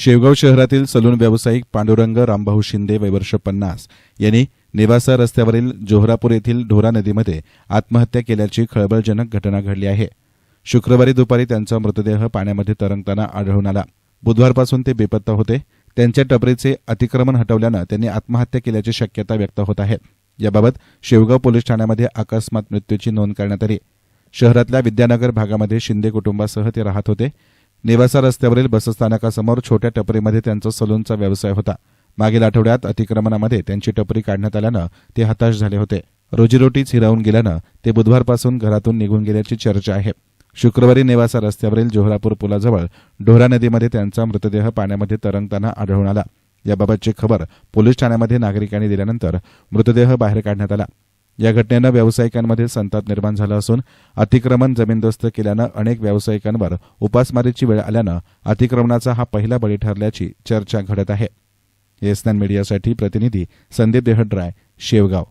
शेवगाव शहरातील सलून व्यावसायिक पांडुरंग रामभाऊ शिंदे वयवर्ष पन्नास यांनी नेवासा रस्त्यावरील जोहरापूर येथील ढोरा नदीमध्ये आत्महत्या केल्याची खळबळजनक घटना घडली आहे. शुक्रवारी दुपारी त्यांचा मृतदेह पाण्यामध्ये तरंगताना आढळून आला. बुधवारपासून ते बेपत्ता होते. त्यांच्या टपरीचे अतिक्रमण हटवल्यानं त्यांनी आत्महत्या केल्याची शक्यता व्यक्त होत आहे. याबाबत शेवगाव पोलीस ठाण्यामध्ये अकस्मात मृत्यूची नोंद करण्यात आली. शहरातल्या विद्यानगर भागामध्ये शिंदे कुटुंबासह ते राहत होते. नेवासा रस्त्यावरील बसस्थानकासमोर छोट्या टपरीमध्ये त्यांचा सलूनचा व्यवसाय होता. मागील आठवड्यात अतिक्रमणामध्ये त्यांची टपरी काढण्यात आल्यानं ते हताश झाले होते. रोजीरोटीच हिरावून गेल्यानं ते बुधवारपासून घरातून निघून गेल्याची चर्चा आहे. शुक्रवारी नेवासा रस्त्यावरील जोहरापूर पुलाजवळ ढोरा नदीमध्ये त्यांचा मृतदेह पाण्यामध्ये तरंगताना आढळून आला. याबाबतची खबर पोलीस ठाण्यामध्ये नागरिकांनी दिल्यानंतर मृतदेह बाहेर काढण्यात आला. या घटनेनं व्यावसायिकांमध्ये संताप निर्माण झाला असून अतिक्रमण जमीनदोस्त केल्यानं अनेक व्यावसायिकांवर उपासमारीची वेळ आल्यानं अतिक्रमणाचा हा पहिला बळी ठरल्याची चर्चा घडत आहे. एसनॅन मीडियासाठी प्रतिनिधी संदीप देहड्राय शेवगाव.